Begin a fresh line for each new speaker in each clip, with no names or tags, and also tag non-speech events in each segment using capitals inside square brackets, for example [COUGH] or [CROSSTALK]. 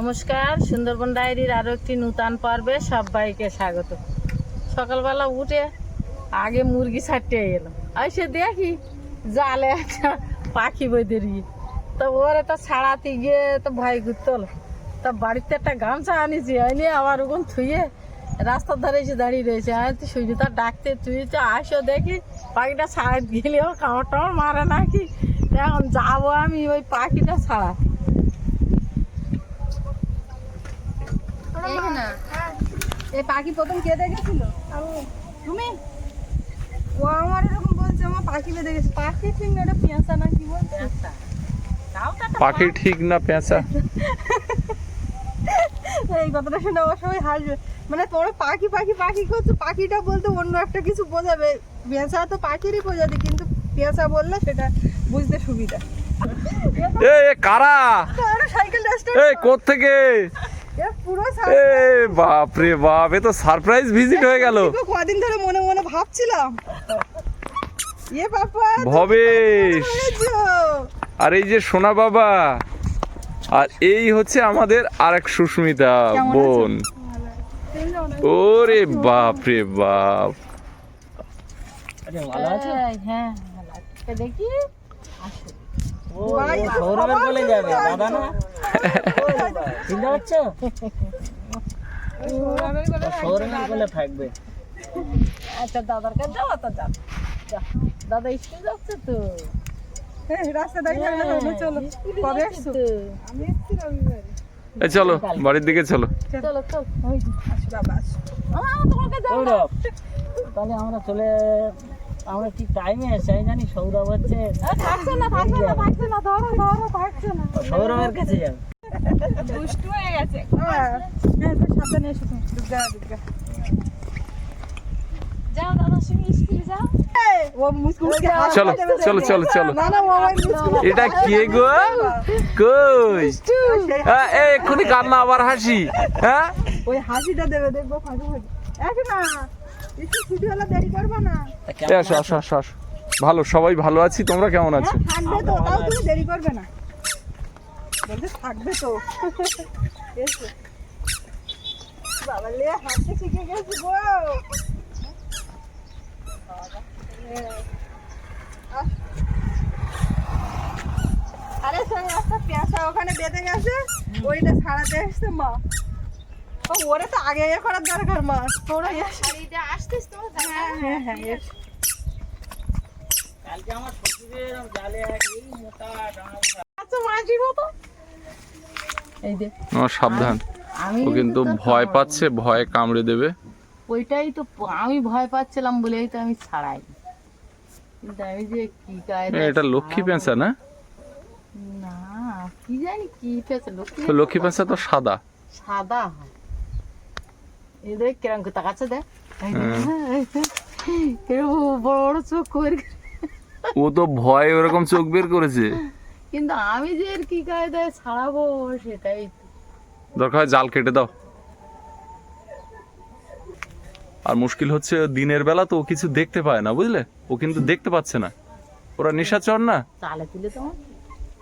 নমস্কার, সুন্দরবন ডায়েরির আরও একটি নূতন পর্বে সবাইকে স্বাগত। সকালবেলা উঠে আগে মুরগি ছাড়তে এলো। এসে দেখি জালে একটা পাখি বেঁধে দিয়ে তো ওরে তো ছাড়াতে গিয়ে তো ভয় ঘুরতে হলো। তা বাড়িতে একটা গামছা আনিছি আনি আবার ওখান থুয়ে রাস্তার ধারে এসে দাঁড়িয়ে রয়েছে। আমি তো সুজিতা ডাকতে তুই তো আসো দেখি পাখিটা ছাড়াতে গেলেও কামড় টামড় মারে নাকি। এখন যাব আমি ওই পাখিটা ছাড়া
এই না। এই পাখি প্রথম কে দেখেছিল? তুমি? ও আমার এরকম বলছে আমার পাখি বেঁধে গেছে। পাখি ঠিক না এটা পেঁচা না কি বলছে?
পাখি ঠিক না পেঁচা।
এই কথাটা শুনে আমার সবাই হাসবে। মানে তোমরা পাখি পাখি পাখি করছ পাখিটা বলতে অন্য একটা কিছু বোঝাবে। পেঁচা তো পাখিরই বোঝাবে কিন্তু পেঁচা বললে সেটা বুঝতে সুবিধা।
এ এ কারা? এ
স্টার্ট
কোত্থেকে?
পুরো
এ বাপ রে বাপ এ তো সারপ্রাইজ ভিজিট হয়ে গেল।
কদিন ধরে মনে মনে ভাবছিলাম। এ বাবা
ভবেশ। আর এই যে সোনা বাবা আর এই হচ্ছে আমাদের আরেক সুস্মিতা বোন। ওরে বাপ। রে বাপ
হ্যাঁ ভালো আছে। দেখি।
সৌরভের কোলে যাবে দাদা না? চিনতে পারছ সৌরভের কোলে থাকবে।
আচ্ছা দাদার কাছে যাব তো যা যা। দাদা স্কুল যাচ্ছে তো।
হ্যাঁ, চলো
বাড়ির দিকে চলো।
চলো চল যাও
তাহলে আমরা চলে আমরা ঠিক টাইমে এসে আমি জানি সৌরভ হচ্ছে?
থাকছে না থাকছে না থাকছে না ধরো ধরো থাকছে না।
সৌরভের কাছে যাবে
দুষ্টু হয়ে গেছে।
হ্যাঁ হ্যাঁ তো সাবধানে এসো তুমি দুর্গা দুর্গা
যাও দাদার সঙ্গে স্কুলে যাও।
ও মুসকি মুসকি হাসি
চলো চলো চলো চলো।
না না ও আমার মুসকি
এটা কে গো? কই? হ্যাঁ, এ এক্ষুনি কান্না আবার হাসি হ্যাঁ?
ওই হাসিটা দেবে দেখব ফাঁকে ফাঁকে।
ভালো, সবাই ভালো আছি, তোমরা কেমন আছো?
হ্যাঁ আরে সেই একটা পেঁচা ওখানে বেঁধে গেছে, ওইটা ছাড়াতে এসছে মা। ওরে তো আগে ইয়ে করার দরকার মা। তোরা হ্যাঁ হ্যাঁ হ্যাঁ।
কালকে আমার শ্বশুরের জালে এই মোটা
আচ্ছা মাঝির মতো এই দে।
সাবধান।
আমি
ও কিন্তু ভয় পাচ্ছে ভয় কামড়ে দেবে।
ওইটাই তো আমি ভয় পাচ্ছিলাম বলেই তো আমি ছাড়াই। কিন্তু আমি যে কি
এটা লক্ষ্মী পেঁচা না?
না কি জানি কি পেঁচা লক্ষ্মী
পেঁচা তো সাদা।
সাদা হয়। এই দেখ কিরম করে তাকাচ্ছে দেখ এই দেখ, কিরম বড় বড় চোখ করে
ও তো ভয় ওরকম চোখ বের করেছে
কিন্তু আমি যে এর কি কায়দায় ছাড়াবো সেটাই
দরকার জাল কেটে দাও আর মুশকিল হচ্ছে দিনের বেলা তো ও কিছু দেখতে পায় না বুঝলে? ও কিন্তু দেখতে পাচ্ছে না। ওরা নিশাচর না?
তুলে তোমার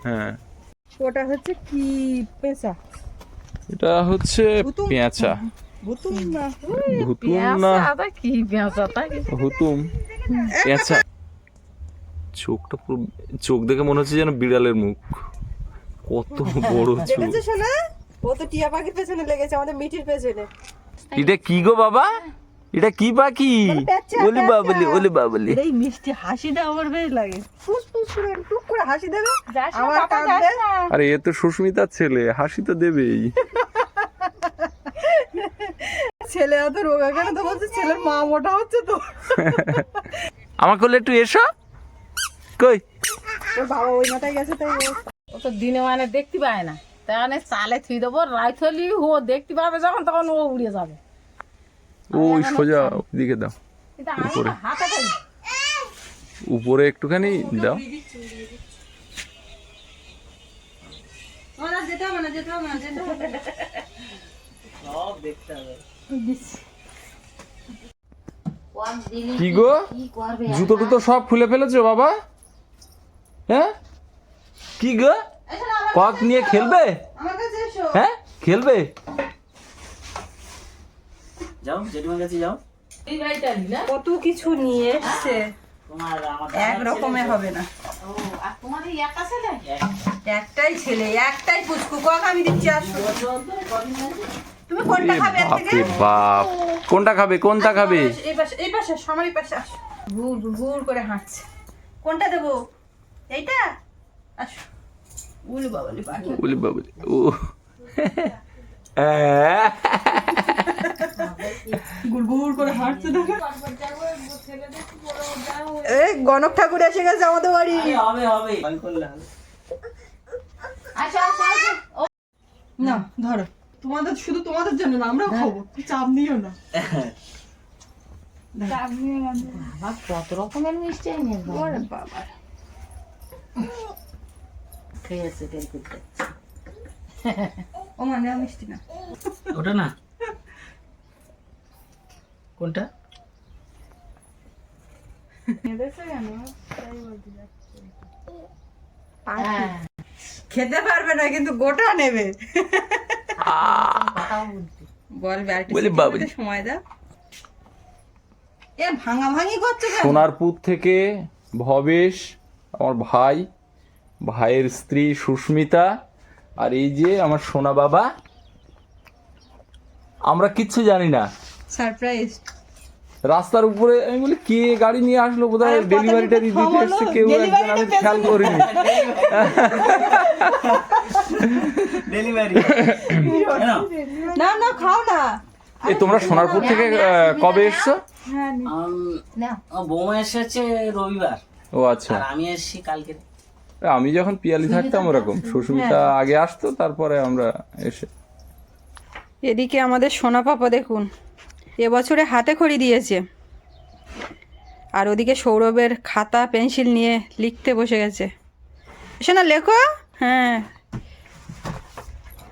হ্যাঁ।
ওটা হচ্ছে কি পেঁচা?
এটা হচ্ছে পেঁচা।
ভুতুম না
হুতুম না
পেঁচাটা কি পেঁচাটা কি
হুতুম পেঁচা চোখটা পুরো চোখ দেখে মনে হচ্ছে যেন বিড়ালের মুখ। কত বড় [LAUGHS] চোখ।
শোনা ও তো টিয়া পাখির পেছনে লেগেছে আমাদের মিঠির পেছনে।
এটা কি গো বাবা? এটা কি পাখি? ওলে। বাবলি ওলে বাবলি।
এই মিষ্টি হাসিটা আমার বেশ লাগে।
ফুস ফুস করে টুক করে হাসি দেবে। আমার।
আরে এ তো সুস্মিতার ছেলে হাসি তো দেবেই। [LAUGHS]
ছেলে এত রোগা কেন? তো বলছে ছেলের মা মোটা হচ্ছে তো।
আমার করলে একটু এসো। কই?
ওর বাবা ওই মাথায় গেছে তাই ও
ও তো দিনে মানে দেখতে পায় না। তাই মানে চালে থুই দেবো রাইত হলি ও দেখতে পাবে যখন তখন ও উড়ে যাবে।
ওই সোজা দিকে দাও উপরে। উপরে একটুখানি দাও।
যেতে হবে না যেতে হবে না যেতে হবে। না।
সব দেখতে হবে।
কি গো? জুতো টুতো সব খুলে ফেলেছো বাবা? হ্যাঁ? কি গো? কক নিয়ে খেলবে? হ্যাঁ? খেলবে?
যাও জেঠিমার কাছে যাও।
এই ভাইটারি না
কত কিছু নিয়ে এসছে।
তোমার
এক রকমের হবে না। একটাই ছেলে একটাই পুচকু। কক আমি দিচ্ছি আসো। তুমি কোনটা খাবে এর থেকে
বাপ। কোনটা খাবে? কোনটা খাবে?
এই পাশে এই পাশে আমার পাশে আসো। ঘুর ঘুর করে হাঁটছে। কোনটা দেবো? এইটা? আসো। উলি বাবালি পাখি।
বলি বাবলি ও। হ্যাঁ।
গুড় গুড় করে হাঁটছে দেখো এই গণক ঠাকুর এসে গেছে আমাদের বাড়ি।
হবে হবে।
আসো ও
না ধরো। তোমাদের শুধু তোমাদের জন্য না আমরাও খাব চাপ নিও না।
বাবা কত রকমের মিষ্টি এনে
ওরে বাবা।
খেয়েছে তেল করতে
ও মানে মিষ্টি না।
ওটা না? কোনটা?
হ্যাঁ।
খেতে পারবে না কিন্তু গোটা নেবে। বল ব্যালটি সময় দাও। এ ভাঙা ভাঙি করছে
সোনারপুর থেকে ভবেশ আমার ভাই ভাইয়ের স্ত্রী সুস্মিতা আর এই যে আমার সোনা বাবা। আমরা কিচ্ছু জানি না।
সারপ্রাইজ
রাস্তার উপরে আমি বলি কে গাড়ি নিয়ে আসলো? বোধহয়
আরে,
ডেলিভারি
কথাটা
দিতে এসছে কেউ একজন আমি খেয়াল করিনি।
ডেলিভারি
না না খাও না।
এই তোমরা সোনারপুর থেকে কবে এসছো?
না।
বৌমা এসেছে রবিবার।
ও আচ্ছা।
আমি এসেছি কালকে।
আমি যখন পিয়ালি থাকতাম ওরকম সুস্মিতা আগে আসতো তারপরে আমরা এসে
এদিকে আমাদের সোনা পাপা দেখুন। এবছরে হাতে খড়ি দিয়েছে। আর ওদিকে সৌরভের খাতা, পেন্সিল নিয়ে লিখতে বসে গেছে। এসে না লেখো। হ্যাঁ।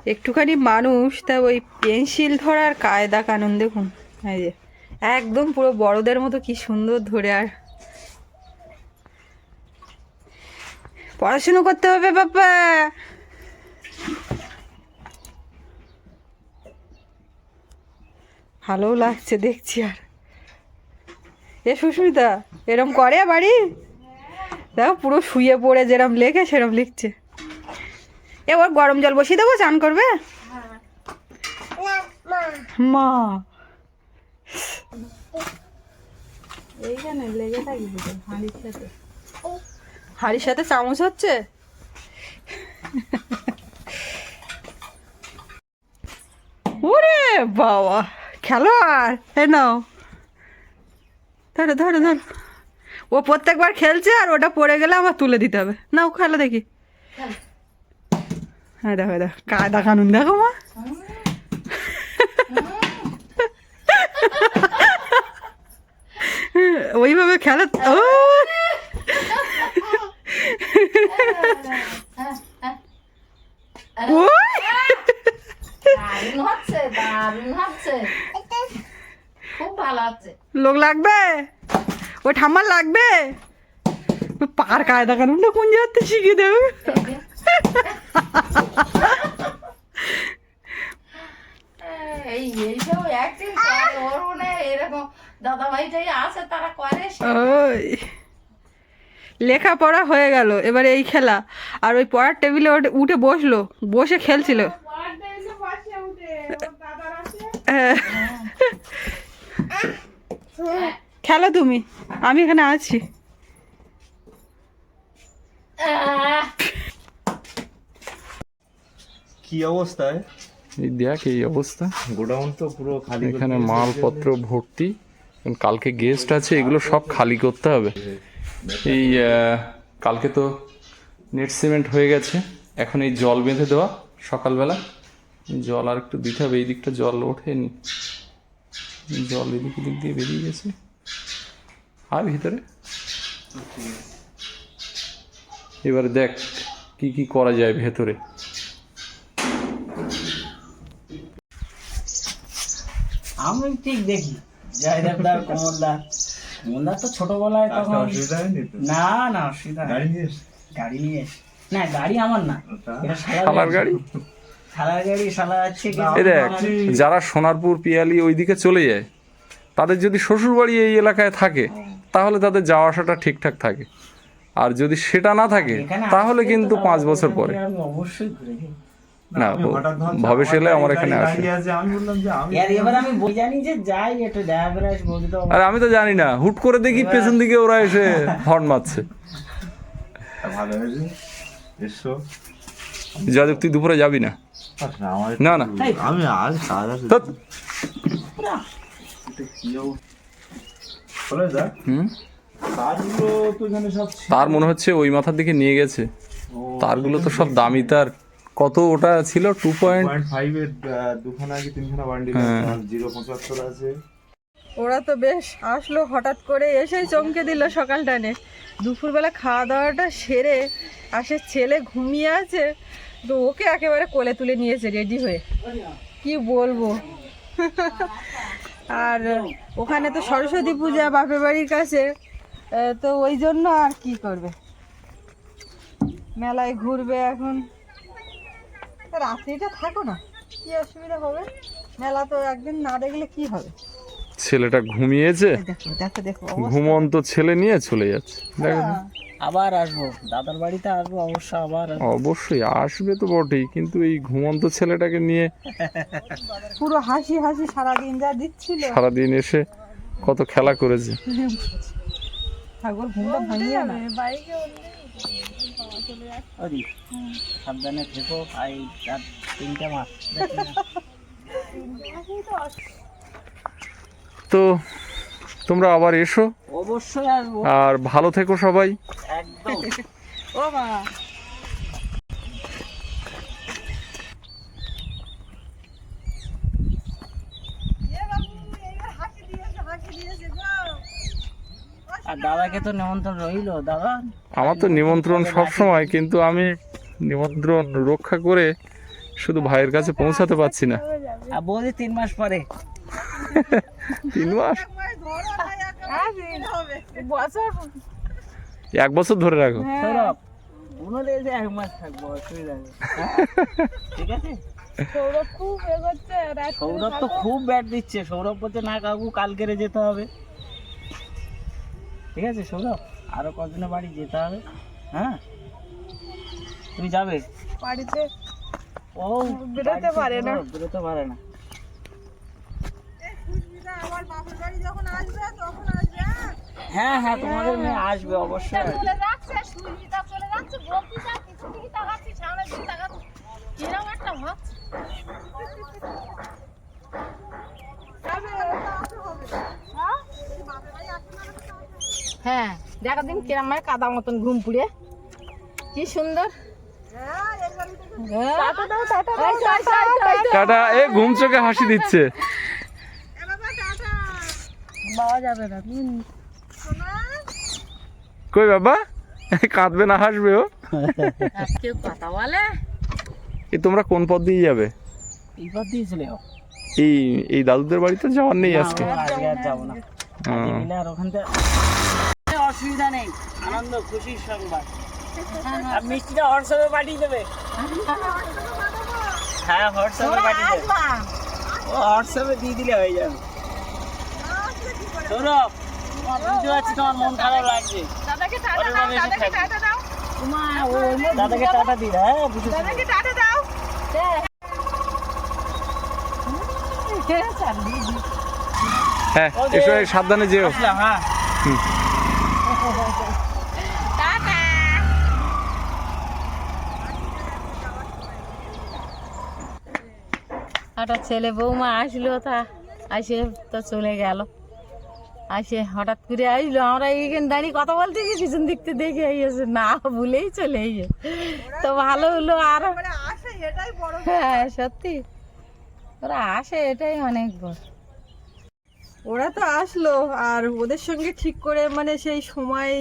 একটুখানি মানুষ, তা ওই পেন্সিল ধরার কায়দা কানুন, দেখুন। এই যে, একদম পুরো বড়দের মতো কি সুন্দর ধরে আর। পড়াশুনো করতে হবে, বাবা। ভালোও লাগছে দেখছি আর। এ সুস্মিতা এরম করে বাড়ি? দেখো পুরো শুয়ে পড়ে যেরম লেখে সেরম লিখছে। এ ওর গরম জল বসিয়ে দেবো চান করবে? মা। এইখানে লেগে হাঁড়ির সাথে। হাঁড়ির সাথে চামচ হচ্ছে? ওরে বাবা। খেলোয়াড়? এ, নাও। ধরো ধরো ধরো। ও প্রত্যেকবার খেলছে আর ওটা পড়ে গেলে আমার তুলে দিতে হবে। নাও, খেলো দেখি। হ্যাঁ দেখো দেখো। কায়দা কানুন দেখো, মা। ওইভাবে খেলা? ও।
হচ্ছে, দারুণ হচ্ছে। ভালো
লোক লাগবে? ও ঠাম্মার লাগবে? পার কায়দা কানুনটা কোন যাতে শিখিয়ে দেবে?
এই এইসব অ্যাক্টিং করে ওর এরকম দাদা ভাইটাই আছে তারা করে
ওই লেখাপড়া হয়ে গেল এবারে এই খেলা। আর ওই পড়ার টেবিলে ওঠে- উঠে বসল বসে খেলছিল। হ্যাঁ। খেলো তুমি। আমি এখানে আছি।
কি অবস্থায়?
এই দেখ এই অবস্থা।
গোডাউন তো পুরো খালি
এখানে মালপত্র ভর্তি। কালকে গেস্ট আছে এগুলো সব খালি করতে হবে। এই কালকে তো নেট সিমেন্ট হয়ে গেছে। এখন এই জল বেঁধে দেওয়া সকালবেলা। জল আর একটু দিতে হবে এই দিকটা জল ওঠেনি। জল এদিক এদিক দিয়ে বেরিয়ে গেছে। আর ভিতরে। এবারে দেখ কি কি করা যায় ভেতরে।
আমি ঠিক দেখি। জয়দেবদার কমলদার কমলদার তো ছোটবেলায় তখন না না অসুবিধা
গাড়ি নিয়ে
গাড়ি নিয়ে এসে না গাড়ি আমার না। এটা
শালার
শালার
গাড়ি? যারা সোনারপুর পিয়ালি ওইদিকে চলে যায় তাদের যদি শ্বশুরবাড়ি এই এলাকায় থাকে তাহলে তাদের যাওয়া আসাটা ঠিকঠাক থাকে। আর যদি সেটা না থাকে তাহলে কিন্তু পাঁচ বছর পরে। না ভবেশ এলে আমার এখানে আসে
দাঁড়িয়ে আছে আমি বললাম যে আমি
আর এবার আমি তো
আর আমি তো জানি না হুট করে দেখি পেছন দিকে ওরা এসে হর্ন মারছে।
ভালো
যাদব তুই দুপুরে যাবি না? না, না।
আমি আজ ছিল।
তার মনে হচ্ছে ওই মাথার দিকে নিয়ে গেছে। তারগুলো তো সব দামি তার কত ওটা ছিল? টু পয়েন্ট
2.5 এর দুখানা কি তিনখানা বান্ডিল
হ্যাঁ।
আছে জিরো পঁচাত্তর আছে।
ওরা তো বেশ আসলো হঠাৎ করে এসেই চমকে দিল সকালটানে দুপুরবেলা খাওয়া দাওয়াটা সেরে আসে ছেলে ঘুমিয়ে আছে তো ওকে একেবারে কোলে তুলে নিয়েছে রেডি হয়ে। কি বলব? আর ওখানে তো সরস্বতী পূজা বাপের বাড়ির কাছে তো ওই জন্য আর কি করবে? মেলায় ঘুরবে এখন। রাত্রিটা থাকো না কি অসুবিধা হবে? মেলা তো একদিন না দেখলে কি হবে?
ছেলেটা ঘুমিয়েছে?
দেখো দেখো
ঘুমন্ত ছেলে নিয়ে চলে যাচ্ছে। দেখো। তো।
আবার আসব। দাদার বাড়িতে আসব অবশ্য আবার
অবশ্যই আসবে তো বটেই কিন্তু এই ঘুমন্ত ছেলেটাকে নিয়ে
পুরো হাসি হাসি সারাদিন যা দিচ্ছিল।
সারাদিন এসে কত খেলা করেছে।
ঠাকুর ঘুমটা ভাঙিয়ে না।
ওদি সাবধানে থেকো তিনটা মাস
তো তোমরা আবার এসো।
অবশ্যই আসব।
আর ভালো থেকো সবাই।
একদম। [LAUGHS]
ও মা।
আর দাদাকে তো নিমন্ত্রণ রইল দাদা।
আমার তো নিমন্ত্রণ সব সময় কিন্তু আমি নিমন্ত্রণ রক্ষা করে শুধু ভাইয়ের কাছে পৌঁছাতে পারছি না।
আর বৌদি তিন মাস পরে।
তিন মাস?
বছর
এক বছর ধরে রাখো।
এসে এক মাস থাকব অসুবিধা নেই। ঠিক আছে?
সৌরভ খুব
সৌরভ তো খুব ব্যাট দিচ্ছে। সৌরভ বলছে না কাকু কালকেরে যেতে হবে। ঠিক আছে সৌরভ? আরও কদিনের বাড়ি যেতে হবে হ্যাঁ? তুমি যাবে?
বাড়িতে
ও
বেরোতে পারে না।
বেরোতে পারে না।
আমার বাপের বাড়ি যখন আসবে তখন
হ্যাঁ হ্যাঁ তোমাদের মেয়ে আসবে অবশ্যই।
হ্যাঁ দেখা দিন কিরম হয় কাদা মতন ঘুম পুড়ে। কি সুন্দর। হ্যাঁ।
টাটা এ ঘুম চোখে হাসি দিচ্ছে।
পাওয়া যাবে না
কই বাবা? কাঁদবে না হাসবে ও।
কেউ কথা বলে।
এই তোমরা কোন পথ দিয়ে যাবে। এই এই দাদুদের বাড়িতে যাওয়ার নেই আজকে।
যাব না। অসুবিধা নেই। আনন্দ খুশির সংবাদ। আর মিষ্টিটা হোয়াটসঅ্যাপে পাঠিয়ে দেবে। হ্যাঁ হোয়াটসঅ্যাপে পাঠিয়ে দেবে। ও হোয়াটসঅ্যাপে দিয়ে দিলে হয়ে যাবে। সৌরভ বুঝতে পারছি তোমার মন খারাপ লাগছে।
দাদাকে টাটা দাও দাদাকে টাটা দাও। তোমা ও
দাদাকে টাটা দিই হ্যাঁ বুঝেছি।
দাদাকে টাটা দাও। হ্যাঁ
হ্যাঁ এসো সাবধানে যেও।
হ্যাঁ।
একটা ছেলে বৌমা আসলো তা আসে তো চলে গেল। আসে হঠাৎ করে আসলো আমরা এইখানে দাঁড়িয়ে কথা বলতে গিয়ে পিছন দিকতে দেখে আইয়েছে না ভুলেই চলে আইয়ে তো ভালো হলো আর
আসে
হ্যাঁ সত্যি। ওরা আসে এটাই অনেক বড়।
ওরা তো আসলো আর ওদের সঙ্গে ঠিক করে মানে সেই সময়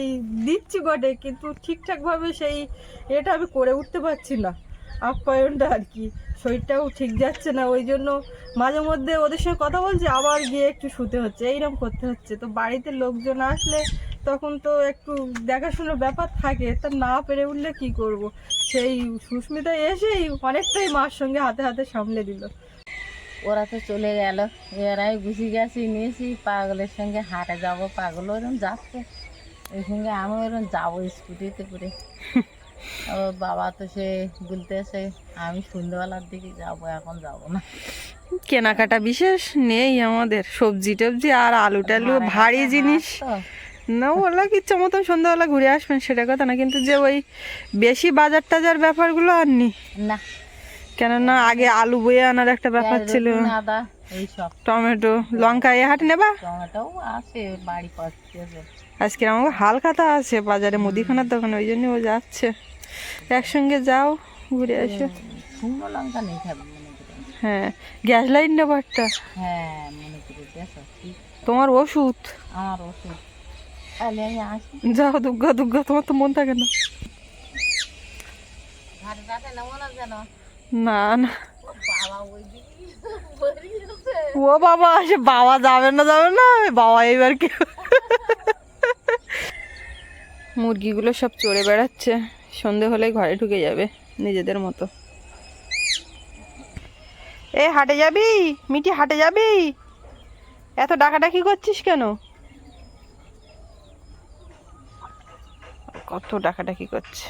দিচ্ছি বটে কিন্তু ঠিকঠাক ভাবে সেই এটা আমি করে উঠতে পারছি না। আপ্যায়নটা আর কি। শরীরটাও ঠিক যাচ্ছে না ওই জন্য মাঝে মধ্যে ওদের সঙ্গে কথা বলছি আবার গিয়ে একটু শুতে হচ্ছে এইরকম করতে হচ্ছে। তো বাড়িতে লোকজন আসলে তখন তো একটু দেখাশোনার ব্যাপার থাকে তা না পেরে উঠলে কি করব? সেই সুস্মিতা এসেই অনেকটাই মার সঙ্গে হাতে হাতে সামলে দিল।
ওরা তো চলে গেল এরাই বুঝে গেছি নিয়েছি পাগলের সঙ্গে হাটে যাব পাগল ওরম যাচ্ছে। ওই সঙ্গে আমি ওরম যাব স্কুটিতে করে। [LAUGHS] ও বাবা তো সে বলতেছে আমি সন্ধ্যেবেলার দিকে যাব এখন যাব না।
কেনাকাটা বিশেষ নেই আমাদের সবজি টবজি আর আলু টালু ভারী জিনিস। না ওলা ইচ্ছা মতন সন্ধ্যাবেলা ঘুরে আসবেন সেটা কথা না কিন্তু যে ওই বেশি বাজার টাজার ব্যাপারগুলো আর নি
না।
কেননা আগে আলু বয়ে আনার একটা ব্যাপার ছিল। টমেটো লঙ্কা এ হাট নেবা? আজকে আমাকে হালখাতা আছে বাজারে মুদিখানার দোকানে ওই জন্য ও যাচ্ছে। একসঙ্গে যাও ঘুরে আসো।
শুকনো লঙ্কা নেই খাবে
হ্যাঁ গ্যাস লাইন নেবারটা
হ্যাঁ মনে করে দেখো
তোমার ওষুধ?
আমার ওষুধ। আসি।
যাও দুর্গা দুর্গা তোমার তো মন থাকে না।
না
না ও বাবা সে বাবা যাবে না যাবে না বাবা এবার কি? মুরগিগুলো সব চড়ে বেড়াচ্ছে। সন্ধে হলে ঘরে ঢুকে যাবে নিজেদের মতো। এ, হাটে যাবি? মিটি হাটে যাবি? এত ডাকাডাকি করছিস কেন? কত ডাকাডাকি করছে।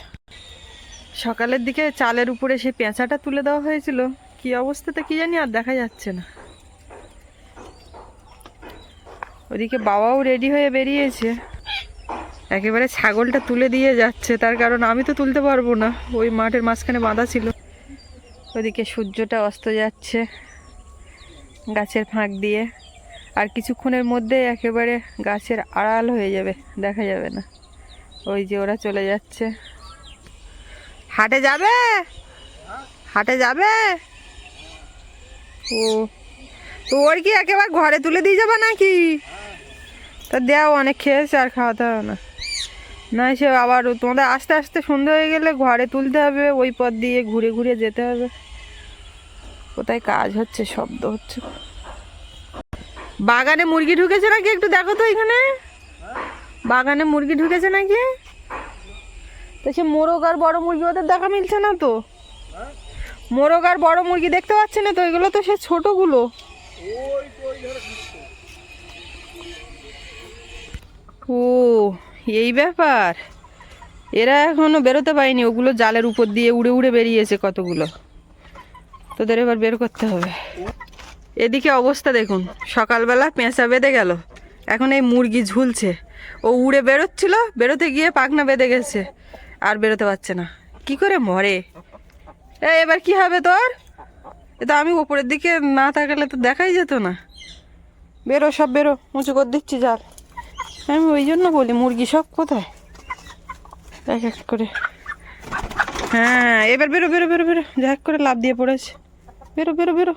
সকালের দিকে চালের উপরে সেই পেঁচাটা তুলে দেওয়া হয়েছিল। কি অবস্থাতে কি জানি আর দেখা যাচ্ছে না। ওদিকে বাবাও রেডি হয়ে বেরিয়েছে। একেবারে ছাগলটা তুলে দিয়ে যাচ্ছে, তার কারণ আমি তো তুলতে পারব না। ওই মাঠের মাঝখানে বাঁধা ছিল। ওদিকে সূর্যটা অস্ত যাচ্ছে গাছের ফাঁক দিয়ে। আর কিছুক্ষণের মধ্যে একেবারে গাছের আড়াল হয়ে যাবে, দেখা যাবে না। ওই যে ওরা চলে যাচ্ছে। হাটে যাবে? হাটে যাবে? ও, তো ওর কি একেবারে ঘরে তুলে দিয়ে যাবে নাকি? তা দেও অনেক খেয়েছে আর খাওয়াতে হবে না। না, সে আবার তোমাদের আস্তে আস্তে সন্ধে হয়ে গেলে ঘরে তুলতে হবে, ওই পথ দিয়ে ঘুরে ঘুরে যেতে হবে। কোথায় কাজ হচ্ছে, শব্দ হচ্ছে। বাগানে মুরগি ঢুকেছে নাকি একটু দেখো তো এখানে? বাগানে মুরগি ঢুকেছে নাকি? তো সে মোরগ আর বড় মুরগি ওদের দেখা মিলছে না তো? মোরগ আর বড় মুরগি দেখতে পাচ্ছে না তো? এগুলো তো সে ছোটগুলো। ও এই ব্যাপার। এরা এখনও বেরোতে পারেনি। ওগুলো জালের উপর দিয়ে উড়ে উড়ে বেরিয়েছে কতগুলো। তোদের এবার বের করতে হবে। এদিকে অবস্থা দেখুন। সকালবেলা পেঁচা বেঁধে গেল। এখন এই মুরগি ঝুলছে। ও উড়ে বেরোচ্ছিল, বেরোতে গিয়ে পাখনা বেঁধে গেছে। আর বেরোতে পারছে না। কি করে মরে? এ, এবার কি হবে তোর? এ তো আমি ওপরের দিকে না তাকালে তো দেখাই যেত না। বেরো, সব বেরো। উঁচু করে দিচ্ছি, জাল। আমি ওই জন্য বলি, মুরগি সব কোথায়? এক এক করে। হ্যাঁ এবার বেরো বেরো বেরো বেরো। যা করে লাভ দিয়ে পড়েছে। বেরো বেরো বেরো।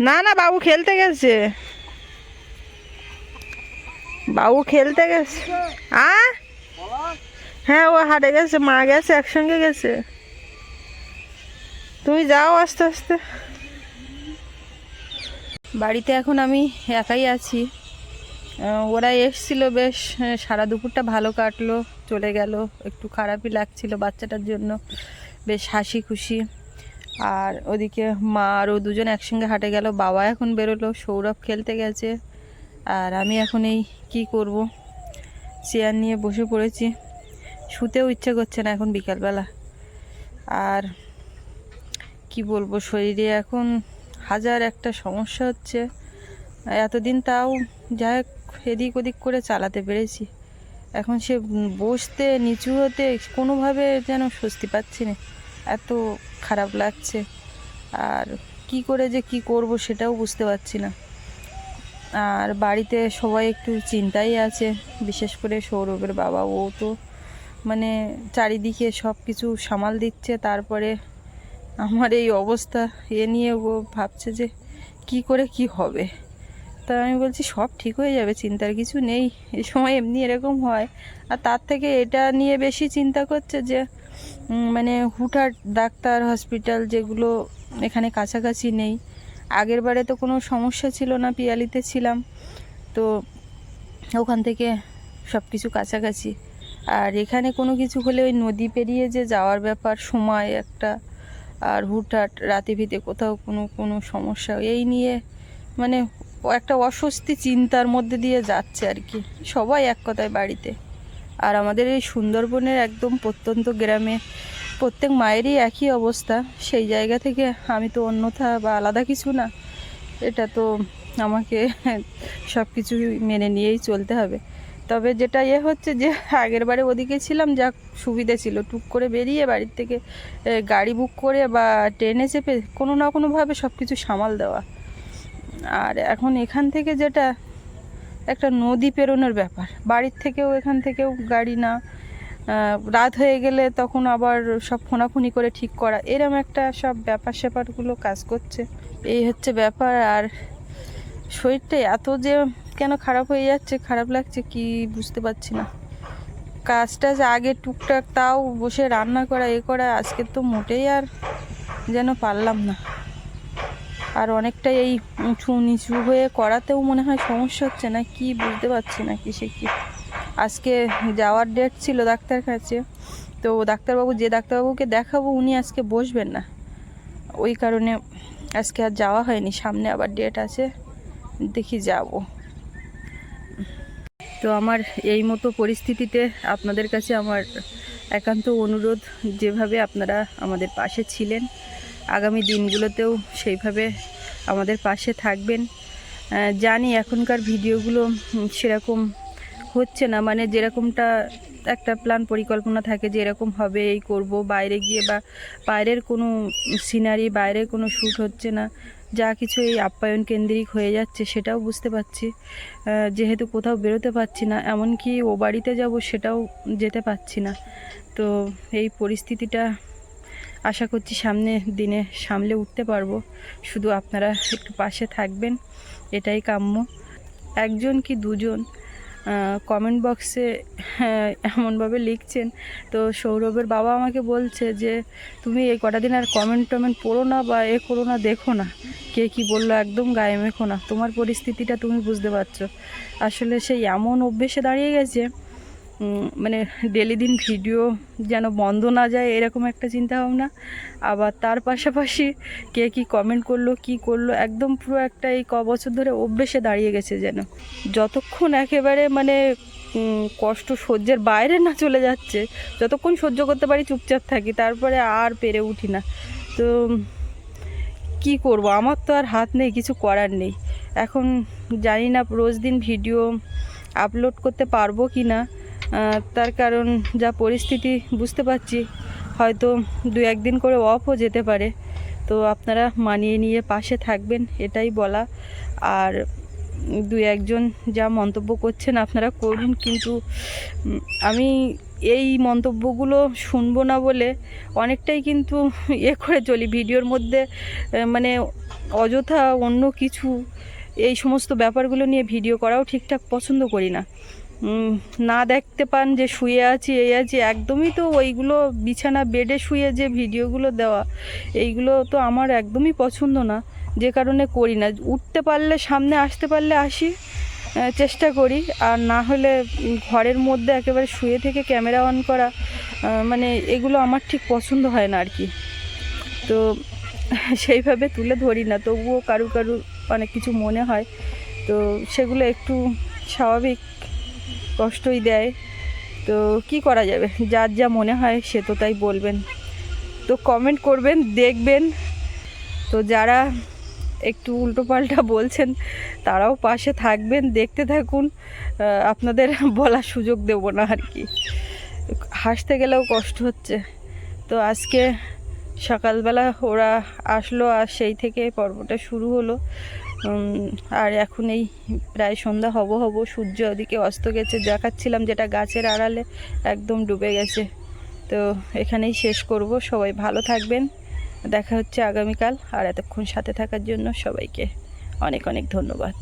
না না, বাবু খেলতে গেছে। বাবু খেলতে গেছে। আ? হ্যাঁ ও হাটে গেছে, মা গেছে, একসঙ্গে গেছে। তুমি যাও আস্তে আস্তে। বাড়িতে এখন আমি একাই আছি। ওরা এসছিল, বেশ সারা দুপুরটা ভালো কাটলো, চলে গেল। একটু খারাপই লাগছিল বাচ্চাটার জন্য, বেশ হাসি খুশি। আর ওদিকে মা আর ও দুজন একসঙ্গে হাঁটে গেল, বাবা এখন বেরোলো, সৌরভ খেলতে গেছে। আর আমি এখন এই কী করব? চেয়ার নিয়ে বসে পড়েছি। শুতেও ইচ্ছে করছে না এখন বিকালবেলা। আর কি বলব, শরীরে এখন হাজার একটা সমস্যা হচ্ছে। এতদিন তাও যাই হোক এদিক ওদিক করে চালাতে পেরেছি। এখন সে বসতে, নিচু হতে কোনোভাবে যেন স্বস্তি পাচ্ছি না। এত খারাপ লাগছে। আর কি করে যে কি করব সেটাও বুঝতে পারছি না। আর বাড়িতে সবাই একটু চিন্তাই আছে, বিশেষ করে সৌরভের বাবা, ও তো মানে চারিদিকে সব কিছু সামাল দিচ্ছে। তারপরে আমার এই অবস্থা, এ নিয়ে ও ভাবছে যে কি করে কি হবে। তা আমি বলছি, সব ঠিক হয়ে যাবে, চিন্তার কিছু নেই, এ সময় এমনি এরকম হয়। আর তার থেকে এটা নিয়ে বেশি চিন্তা করছে যে মানে হুটহাট ডাক্তার, হসপিটাল যেগুলো এখানে কাছাকাছি নেই। আগের বারে তো কোনো সমস্যা ছিল না, পিয়ালিতে ছিলাম। তো ওখান থেকে সব কিছু কাছাকাছি। আর এখানে কোনো কিছু হলে ওই নদী পেরিয়ে যে যাওয়ার ব্যাপার, সময় একটা আর হুটহাট রাতে ভিতে কোথাও কোনো কোনো সমস্যা, এই নিয়ে মানে একটা অস্বস্তি চিন্তার মধ্যে দিয়ে যাচ্ছে আর কি। সবাই এক কথায় বাড়িতে। আর আমাদের এই সুন্দরবনের একদম প্রত্যন্ত গ্রামে প্রত্যেক মায়েরই একই অবস্থা। সেই জায়গা থেকে আমি তো অন্যথা বা আলাদা কিছু না। এটা তো আমাকে সব কিছু মেনে নিয়েই চলতে হবে। তবে যেটা ইয়ে হচ্ছে যে আগের বারে ওদিকে ছিলাম, যা সুবিধে ছিল। টুক করে বেরিয়ে বাড়ির থেকে গাড়ি বুক করে বা ট্রেনে চেপে কোনো না কোনোভাবে সব কিছু সামাল দেওয়া। আর এখন এখান থেকে যেটা, একটা নদী পেরোনোর ব্যাপার। বাড়ির থেকেও এখান থেকেও গাড়ি না রাত হয়ে গেলে তখন আবার সব ফোনাফুনি করে ঠিক করা। এরম একটা সব ব্যাপার স্যাপারগুলো কাজ করছে। এই হচ্ছে ব্যাপার। আর শরীরটা এত যে কেন খারাপ হয়ে যাচ্ছে? খারাপ লাগছে কি বুঝতে পারছি না। কাজ টাজ আগে টুকটাক, তাও বসে রান্না করা, এ করা, আজকে তো মোটেই আর যেন পারলাম না। আর অনেকটা এই উঁচু নিচু হয়ে করাতেও মনে হয় সমস্যা হচ্ছে না? কি বুঝতে পারছি না কিসে কি। আজকে যাওয়ার ডেট ছিল ডাক্তার কাছে। তো ডাক্তারবাবু, যে ডাক্তারবাবুকে দেখাবো, উনি আজকে বসবেন না। ওই কারণে আজকে আর যাওয়া হয়নি। সামনে আবার ডেট আছে। দেখি যাব। তো আমার এই মতো পরিস্থিতিতে আপনাদের কাছে আমার একান্ত অনুরোধ, যেভাবে আপনারা আমাদের পাশে ছিলেন, আগামী দিনগুলোতেও সেইভাবে আমাদের পাশে থাকবেন। জানি এখনকার ভিডিওগুলো সেরকম হচ্ছে না মানে যেরকমটা একটা প্ল্যান পরিকল্পনা থাকে যে এরকম হবে, এই করব, বাইরে গিয়ে বা বাইরের কোনো সিনারি বাইরের কোনো শ্যুট হচ্ছে না। যা কিছু এই আপ্যায়ন কেন্দ্রিক হয়ে যাচ্ছে সেটাও বুঝতে পারছি। যেহেতু কোথাও বেরোতে পারছি না, এমনকি ও বাড়িতে যাব সেটাও যেতে পারছি না। তো এই পরিস্থিতিটা আশা করছি সামনে দিনে সামলে উঠতে পারব। শুধু আপনারা একটু পাশে থাকবেন, এটাই কাম্য। একজন কি দুজন? কমেন্ট বক্সে এমনভাবে লিখছেন। তো সৌরভের বাবা আমাকে বলছে যে, তুমি এই কটা দিন আর কমেন্ট টমেন্ট পড়ো না বা এ করো না, দেখো না। কে কি বলল একদম গায়ে মেখো না। তোমার পরিস্থিতিটা তুমি বুঝতে পারছ। আসলে সেই এমন অভ্যেসে দাঁড়িয়ে গেছে মানে ডেলি দিন ভিডিও যেন বন্ধ না যায়, এরকম একটা চিন্তা ভাবনা আবার তার পাশাপাশি কে কি কমেন্ট করল, কি করল, একদম পুরো একটা এই ক বছর ধরে অভ্যেসে দাঁড়িয়ে গেছে যেন। যতক্ষণ একেবারে মানে কষ্ট সহ্যের বাইরে না চলে যাচ্ছে, যতক্ষণ সহ্য করতে পারি চুপচাপ থাকি, তারপরে আর পেরে উঠি না। তো, কি করব? আমার তো আর হাত নেই, কিছু করার নেই। এখন জানি না, রোজ দিন ভিডিও আপলোড করতে পারব কি না তার কারণ যা পরিস্থিতি বুঝতে পারছি, হয়তো দু একদিন করে অফও যেতে পারে। তো আপনারা মানিয়ে নিয়ে পাশে থাকবেন, এটাই বলা। আর দু একজন যা মন্তব্য করছেন আপনারা করুন, কিন্তু আমি এই মন্তব্যগুলো শুনব না বলে অনেকটাই কিন্তু এ করে চলি। ভিডিওর মধ্যে মানে অযথা অন্য কিছু, এই সমস্ত ব্যাপারগুলো নিয়ে ভিডিও করাও ঠিকঠাক পছন্দ করি না। না দেখতে পান যে শুয়ে আছি, এই আছি, একদমই তো ওইগুলো বিছানা বেডে শুয়ে যে ভিডিওগুলো দেওয়া, এইগুলো তো আমার একদমই পছন্দ না, যে কারণে করি না। উঠতে পারলে, সামনে আসতে পারলে আসি চেষ্টা করি, আর না হলে ঘরের মধ্যে একেবারে শুয়ে থেকে ক্যামেরা অন করা মানে এগুলো আমার ঠিক পছন্দ হয় না আর কি। তো সেইভাবে তুলে ধরি না, তবুও কারু কারু অনেক কিছু মনে হয়, তো সেগুলো একটু স্বাভাবিক কষ্টই দেয়। তো কি করা যাবে? যার যা মনে হয় সে তো তাই বলবেন। তো কমেন্ট করবেন, দেখবেন। তো যারা একটু উল্টোপাল্টা বলছেন, তারাও পাশে থাকবেন, দেখতে থাকুন। আপনাদের বলার সুযোগ দেব না আর কি। হাসতে গেলেও কষ্ট হচ্ছে। তো আজকে সকালবেলা ওরা আসলো আর সেই থেকে পর্বটা শুরু হলো। আর এখন এই প্রায় সন্ধ্যা হব হব, সূর্য ওদিকে অস্ত গেছে, দেখাচ্ছিলাম যেটা গাছের আড়ালে, একদম ডুবে গেছে। তো এখানেই শেষ করব, সবাই ভালো থাকবেন, দেখা হচ্ছে আগামীকাল, আর এতক্ষণ সাথে থাকার জন্য সবাইকে অনেক অনেক ধন্যবাদ।